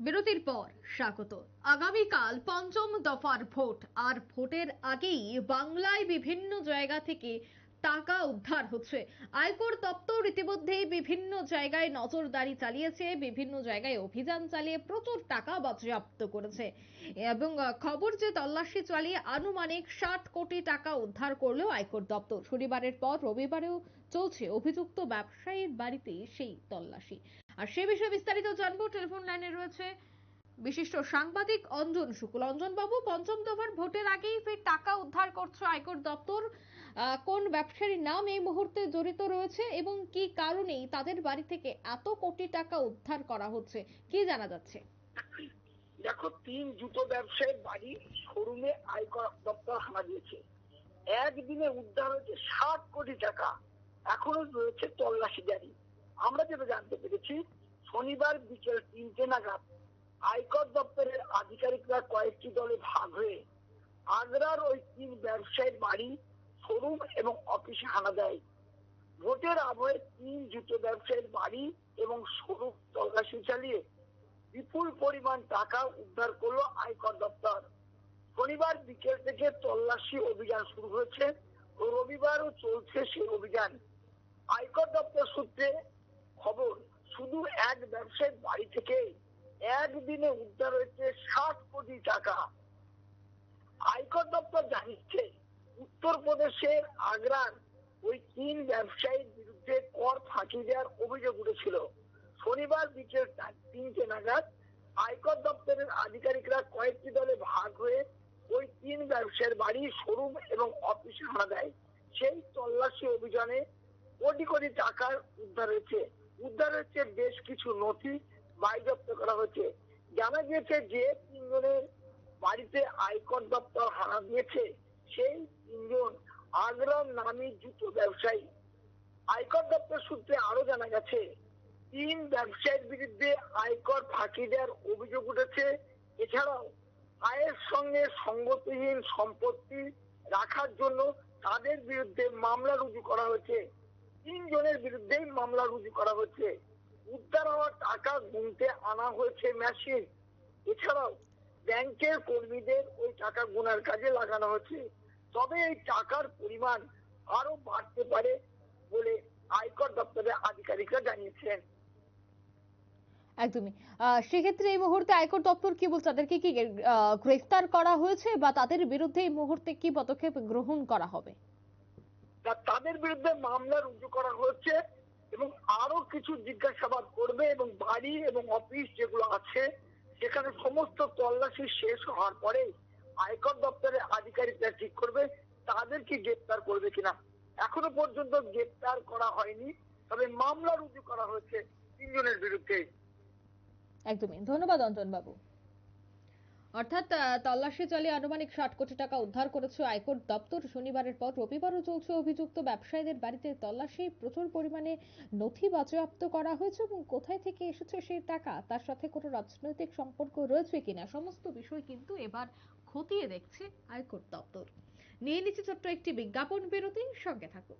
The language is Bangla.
বিরতির পর স্বাগত। আগামীকাল পঞ্চম দফার ভোট আর ভোটের আগেই বাংলায় বিভিন্ন জায়গা থেকে টাকা উদ্ধার হচ্ছে। আয়কর দপ্তর ইতিমধ্যেই বিভিন্ন জায়গায় নজরদারি চালিয়েছে, বিভিন্ন জায়গায় অভিযান চালিয়ে প্রচুর টাকা বাজেয়াপ্ত করেছে। এবং খবর যে তল্লাশি চালিয়ে আনুমানিক ষাট কোটি টাকা উদ্ধার করলেও আয়কর দপ্তর। শনিবারের পর রবিবারেও চলছে অভিযুক্ত ব্যবসায়ীর বাড়িতে সেই তল্লাশি। আর সে বিষয়ে বিস্তারিত জানব। টেলিফোন লাইনে রয়েছে বিশিষ্ট সাংবাদিক অঞ্জন শুক্ল। অঞ্জন বাবু পঞ্চম দফার ভোটের আগেই ফের টাকা উদ্ধার করছে আয়কর দপ্তর। কোন ব্যবসায়ীর নাম এই মুহূর্তে জড়িত রয়েছে এবং কি কারণেই তাদের বাড়ি থেকে এত কোটি টাকা উদ্ধার করা হচ্ছে? কি জানা যাচ্ছে? দেখো, তিন জুতো ব্যবসায়ীর বাড়ি শোরুমে আয়কর দপ্তর হানা দিয়েছে একদিনে উদ্ধার হয়েছে ষাট কোটি টাকা। এখনও রয়েছে তল্লাশি জারি। আমরা যেটা জানতে পেরেছি, শনিবার বিকেল তিনটে নাগাদ আয়কর দপ্তরের আধিকারিকরা কয়েকটি দলে ভাগ হয়ে আগ্রার ওই তিন ব্যবসায়ীর বাড়ি শোরুম এবং অফিসে হানা দেয়। ভোটের আবহে তিন জুতো ব্যবসায়ীর বাড়ি এবং শোরুম তল্লাশি চালিয়ে বিপুল পরিমাণ টাকা উদ্ধার করল আয়কর দপ্তর। শনিবার বিকেল থেকে তল্লাশি অভিযান শুরু হয়েছে রবিবারও চলছে সেই অভিযান। আয়কর দপ্তর সূত্রে খবর, শুধু এক ব্যবসায়ীর বাড়ি থেকে একদিনে উদ্ধার হয়েছে ষাট কোটি টাকা। আয়কর দপ্তর জানিয়েছে উত্তরপ্রদেশের আগ্রার ওই তিন ব্যবসায়ীর বিরুদ্ধে কর ফাঁকি দেওয়ার অভিযোগ উঠেছিল। শনিবার বিকেল তিনটে নাগাদ আয়কর দপ্তরের আধিকারিকরা কয়েকটি দলে ভাগ হয়ে ওই তিন ব্যবসায়ীর বাড়ি, শোরুম এবং অফিসে হানা দেয়। সেই তল্লাশি অভিযানে কোটি কোটি টাকার উদ্ধার হয়েছে। উদ্ধার হয়েছে বেশ কিছু নথি বাজেয়াপ্ত করা হয়েছে। জানা গিয়েছে যে তিনজনের বাড়িতে আয়কর দপ্তর হানা দিয়েছে। সেই তিনজন আগ্রার নামী জুতো ব্যবসায়ী। আয়কর দপ্তর সূত্রে আরও জানা গেছে, তিন ব্যবসায়ীর বিরুদ্ধে আয়কর ফাঁকি দেওয়ার অভিযোগ উঠেছে। এছাড়াও, আয়ের সঙ্গে সঙ্গতিহীন সম্পত্তি রাখার জন্য তাদের বিরুদ্ধে মামলা রুজু করা হয়েছে। তিনজনের বিরুদ্ধেই মামলা রুজু করা হয়েছে। উদ্ধার হওয়া টাকা গুনতে আনা হয়েছে মেশিন। এছাড়াও, ব্যাংকের কর্মীদের ওই টাকা গোনার কাজে লাগানো হয়েছে। তবে এই টাকার পরিমাণ আরও বাড়তে পারে বলে আয়কর দপ্তরের আধিকারিকরা জানিয়েছেন। একদমই। সেক্ষেত্রে এই মুহূর্তে আয়কর দপ্তর কি বলছে? তাদেরকে কি গ্রেফতার করা হয়েছে বা তাদের বিরুদ্ধে এই মুহূর্তে কি পদক্ষেপ গ্রহণ করা হবে? তাদের বিরুদ্ধে মামলা রুজু করা হয়েছে এবং আরও কিছু জিজ্ঞাসাবাদ করবে এবং বাড়ি এবং অফিস যেগুলো আছে সেখানে সমস্ত তল্লাশি শেষ হওয়ার পরে আয়কর দপ্তরের আধিকারিকরা ঠিক করবে, তাদেরকে গ্রেপ্তার করবে কিনা। এখনও পর্যন্ত গ্রেপ্তার করা হয়নি, তবে মামলা রুজু করা হয়েছে তিনজনের বিরুদ্ধে। একদমই। ধন্যবাদ অঞ্জন বাবু অর্থাৎ তল্লাশি চালিয়ে আনুমানিক ষাট কোটি টাকা উদ্ধার করেছে আয়কর দপ্তর। শনিবারের পর রবিবারও চলছে অভিযুক্ত ব্যবসায়ীদের বাড়িতে তল্লাশি। প্রচুর পরিমাণে নথি বাজেয়াপ্ত করা হয়েছে এবং কোথায় থেকে এসেছে সেই টাকা, তার সাথে কোনো রাজনৈতিক সম্পর্ক রয়েছে কিনা, সমস্ত বিষয় কিন্তু এবার খতিয়ে দেখছে আয়কর দপ্তর। নিয়ে নিচ্ছে ছোট্ট একটি বিজ্ঞাপন বিরতি, সঙ্গে থাকুন।